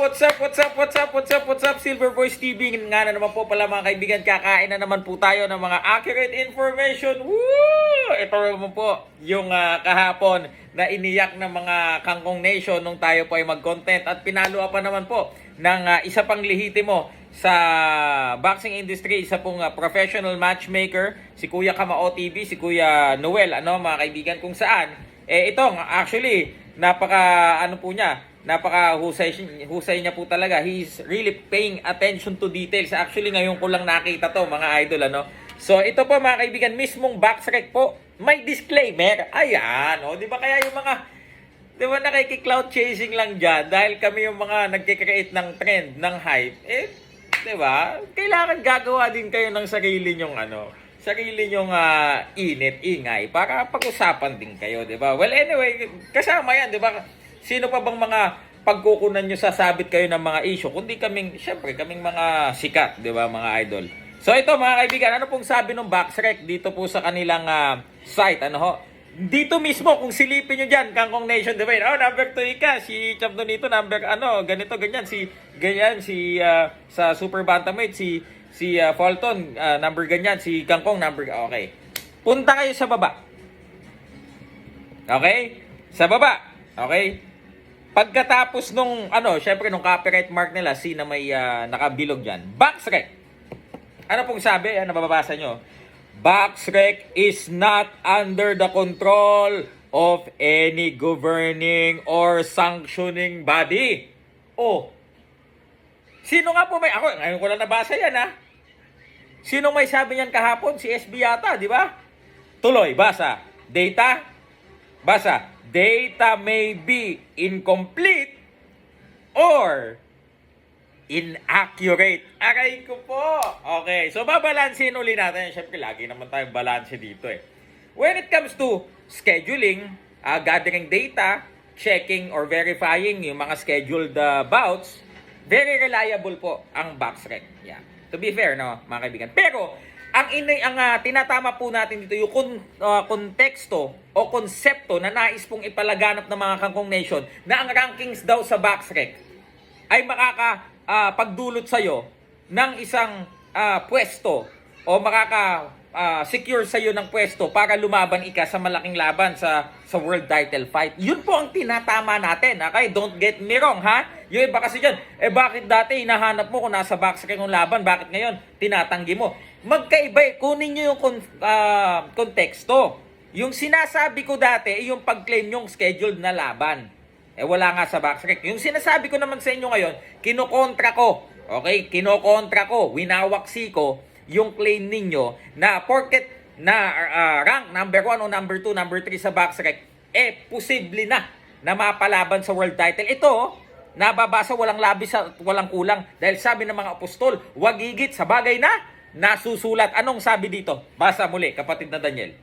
what's up, what's up, what's up, what's up, what's up, Silver Voice TV. Nga na naman po pala mga kaibigan, kakain na naman po tayo ng mga accurate information. Woo! Ito naman po yung ah, kahapon na iniyak ng mga Kangkong Nation nung tayo po ay mag-content at pinalo pa naman po ng ah, isa pang lihitimo sa boxing industry, isa pong ah, professional matchmaker, si Kuya Kamao TV, si Kuya Noel, ano mga kaibigan, kung saan, eh ito, actually, napaka, ano po niya, napaka husay, husay niya po talaga. He's really paying attention to details. Actually, ngayon ko lang nakita to, mga idol, ano. So, ito po mga kaibigan, mismong backtrack po, may disclaimer. Ayan, o, di ba kaya yung mga, di ba nakiki-cloud chasing lang dyan, dahil kami yung mga nagkikreate ng trend, ng hype, eh, di ba, kailangan gagawa din kayo ng sarili nyong, ano, sarili nyong ah, init, ingay, para pag-usapan din kayo, di ba? Well, anyway, kasama yan, di ba? Sino pa bang mga pagkukunan nyo sasabit kayo ng mga issue? Kundi kaming, syempre, kaming mga sikat, di ba, mga idol. So ito mga kaibigan, ano pong sabi ng Backsrec dito po sa kanilang ah, site, ano ho? Dito mismo, kung silipin nyo dyan, Kangkong Nation Divine, oh, number 2 ka, si Champ Donito, number, ano, ganito, ganyan, si, ganyan, si, ah, sa Super Bantamweight, si, si ah, Fulton, ah, number ganyan, si Kangkong, number, okay. Punta kayo sa baba. Okay? Sa baba. Okay? Pagkatapos nung, ano, syempre nung copyright mark nila, na may ah, nakabilog dyan. Boxrec. Ano pong sabi? Ano mababasa nyo? Boxrec is not under the control of any governing or sanctioning body. Oh, sino nga po may, ako, ngayon ko lang nabasa yan ha. Sino may sabi niyan kahapon? Si SB yata, di ba? Tuloy, basa. Data, basa. Data may be incomplete or inaccurate. Aray ko po. Okay, so babalansin uli natin. Siyempre, lagi naman tayong balanse dito eh. When it comes to scheduling, uh, gathering data, checking or verifying yung mga scheduled uh, bouts, very reliable po ang Boxrec. Yeah. To be fair, no, mga kaibigan. Pero, ang inay ang ah, tinatama po natin dito yung kon, ah, konteksto o konsepto na nais pong ipalaganap ng mga Kangkong Nation na ang rankings daw sa Boxrec ay makaka ah, pagdulot sa iyo ng isang ah, pwesto o makaka ah, secure sa iyo ng pwesto para lumaban ika sa malaking laban sa sa world title fight. Yun po ang tinatama natin. Okay? Don't get me wrong, ha? Yung iba kasi dyan, eh bakit dati hinahanap mo kung nasa box ka yung laban, bakit ngayon tinatanggi mo? Magkaiba eh. Kunin nyo yung kon- ah, konteksto. Yung sinasabi ko dati, eh, yung pag-claim yung scheduled na laban. Eh wala nga sa Boxrec. Yung sinasabi ko naman sa inyo ngayon, kinokontra ko. Okay? Kinokontra ko, winawaksi ko yung claim ninyo na porket na ah, rank number 1 o number 2, number 3 sa Boxrec, eh posible na na mapalaban sa world title. Ito, nababasa walang labis sa walang kulang dahil sabi ng mga apostol, wag higit sa bagay na nasusulat. Anong sabi dito? Basa muli, kapatid na Daniel.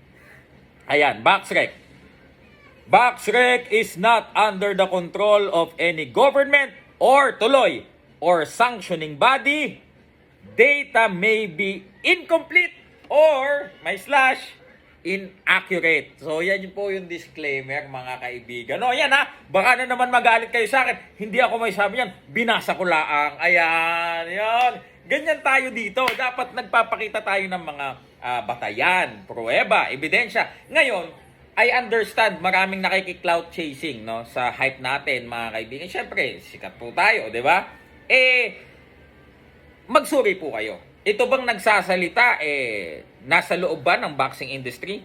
Ayan, Boxrec. Boxrec is not under the control of any government or tuloy or sanctioning body. Data may be incomplete or may slash inaccurate. So yan po yung disclaimer mga kaibigan. No, yan ha. Baka na naman magalit kayo sa akin. Hindi ako may sabi yan. Binasa ko laang. Ayan, yan. Ganyan tayo dito. Dapat nagpapakita tayo ng mga ah, batayan, pruweba, ebidensya. Ngayon, I understand maraming nakiki-cloud chasing no sa hype natin mga kaibigan. Siyempre, sikat po tayo, 'di ba? Eh magsuri po kayo. Ito bang nagsasalita eh nasa loob ba ng boxing industry?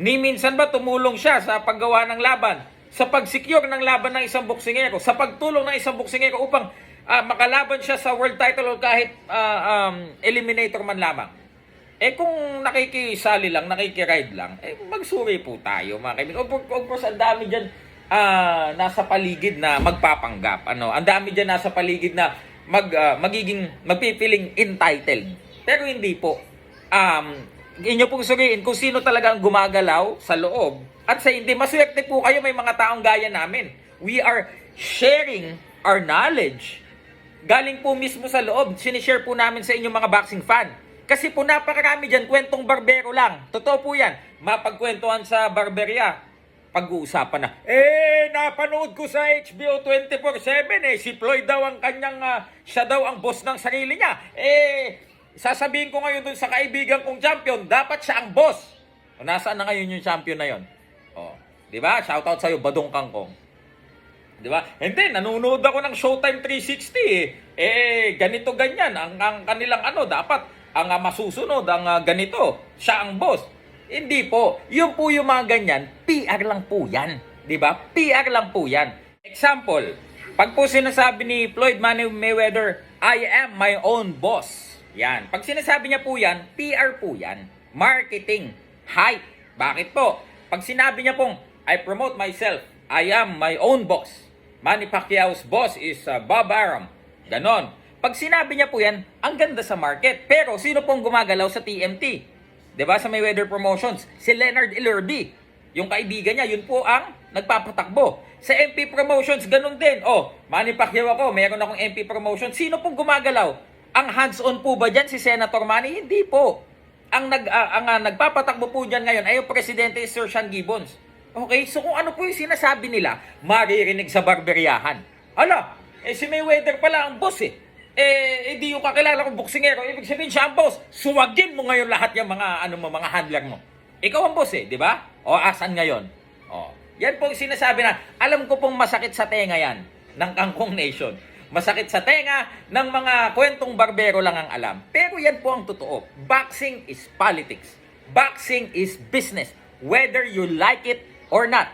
Ni minsan ba tumulong siya sa paggawa ng laban, sa pag-secure ng laban ng isang boksingero, sa pagtulong ng isang boksingero upang ah, makalaban siya sa world title kahit ah, um, eliminator man lamang? Eh kung nakikisali lang, nakikiride lang, eh magsuri po tayo mga kaibigan. Of of course, ang dami dyan ah, nasa paligid na magpapanggap. Ano, ang dami dyan nasa paligid na mag, ah, magiging, magpipiling entitled. Pero hindi po. Um, inyo pong suriin kung sino talaga ang gumagalaw sa loob. At sa hindi, maswerte po kayo may mga taong gaya namin. We are sharing our knowledge. Galing po mismo sa loob. Sinishare po namin sa inyong mga boxing fan. Kasi po napakarami dyan, kwentong barbero lang. Totoo po yan. Mapagkwentuhan sa barberia. pag-uusapan na, eh, napanood ko sa HBO 24-7 eh, si Floyd daw ang kanyang, ah, siya daw ang boss ng sarili niya. Eh, sasabihin ko ngayon dun sa kaibigan kong champion, dapat siya ang boss. O, nasaan na ngayon yung champion na yon? O, di ba? Shoutout sa'yo, Badong Kangkong. Di ba? Hindi, nanonood ako ng Showtime 360 eh. Eh, ganito ganyan. Ang, ang kanilang ano, dapat ang ah, masusunod, ang ah, ganito. Siya ang boss. Hindi po. Yun po yung mga ganyan, PR lang po yan. Di ba? PR lang po yan. Example, pag po sinasabi ni Floyd Mayweather, I am my own boss. Yan. Pag sinasabi niya po yan, PR po yan. Marketing. Hype. Bakit po? Pag sinabi niya pong, I promote myself, I am my own boss. Manny Pacquiao's boss is uh, Bob Arum. Ganon. Pag sinabi niya po yan, ang ganda sa market. Pero sino pong gumagalaw sa TMT? ba sa Mayweather Promotions? Si Leonard Illerby. Yung kaibigan niya, yun po ang nagpapatakbo. Sa MP Promotions, ganun din. Oh, Manny Pacquiao ako, meron akong MP Promotions. Sino pong gumagalaw? Ang hands-on po ba dyan si Senator Manny? Hindi po. Ang nag ah, ang ah, nagpapatakbo po diyan ngayon ay yung presidente Sir Sean Gibbons. Okay, so kung ano po yung sinasabi nila, maririnig sa barberyahan. Ala, eh si Mayweather pala ang boss eh. Eh, hindi yung kakilala kong boksingero, ibig sabihin siya ang boss. Suwagin mo ngayon lahat yung mga ano mo, mga handler mo. Ikaw ang boss eh, di ba? O asan ngayon? O, yan po yung sinasabi na, alam ko pong masakit sa tenga yan ng Kangkong Nation. Masakit sa tenga ng mga kwentong barbero lang ang alam. Pero yan po ang totoo. Boxing is politics. Boxing is business. Whether you like it or not.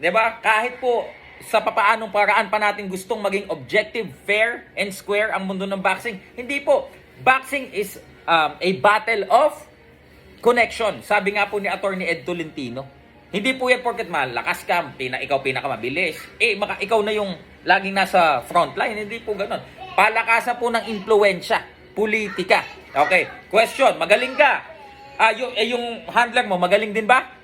'Di ba? Kahit po sa papaanong paraan pa natin gustong maging objective, fair, and square ang mundo ng boxing, hindi po. Boxing is um, a battle of connection. Sabi nga po ni Attorney Ed Tolentino. Hindi po yan porket malakas ka, pina, ikaw pinakamabilis. Eh, maka, ikaw na yung laging nasa frontline. Hindi po ganun. Palakasan po ng impluensya, politika. Okay, question, magaling ka. Ah, yung, eh, yung handler mo, magaling din ba?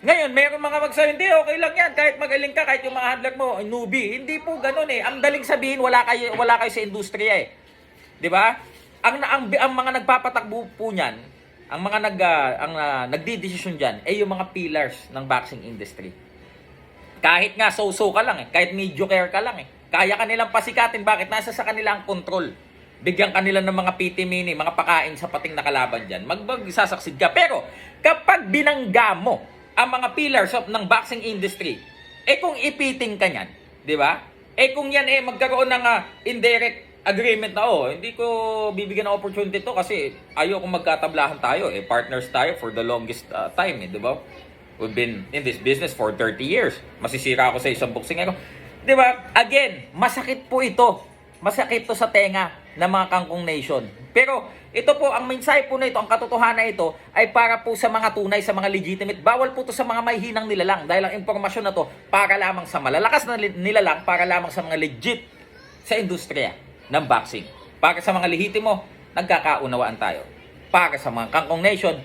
Ngayon, meron mga magsabi, hindi, okay lang yan. Kahit magaling ka, kahit yung mga handler mo, newbie. Hindi po ganun eh. Ang daling sabihin, wala kayo, wala kayo sa industriya eh. 'Di ba? Ang, ang ang mga nagpapatakbo po niyan, ang mga nag ah, ang uh, nagdidesisyon diyan ay yung mga pillars ng boxing industry. Kahit nga so-so ka lang eh, kahit mediocre ka lang eh. Kaya kanilang pasikatin bakit nasa sa kanila ang control. Bigyan kanila ng mga PT mini, mga pakain sa pating na kalaban diyan. Magbagsasaksig ka. Pero kapag binangga mo ang mga pillars of ng boxing industry, eh kung ipiting ka niyan, 'di ba? Eh kung yan eh magkaroon ng ah, indirect agreement na oh, hindi ko bibigyan ng opportunity to kasi ayaw kung magkatablahan tayo eh partners tayo for the longest ah, time eh, 'di ba? We've been in this business for 30 years. Masisira ako sa isang boxing ako. 'Di ba? Again, masakit po ito. Masakit to sa tenga ng mga kangkong nation. Pero ito po, ang mensahe po na ito, ang katotohanan ito, ay para po sa mga tunay, sa mga legitimate. Bawal po to sa mga may hinang nilalang. Dahil ang impormasyon na to, para lamang sa malalakas na nilalang, para lamang sa mga legit sa industriya ng boxing. Para sa mga lehitimo, nagkakaunawaan tayo. Para sa mga kangkong nation,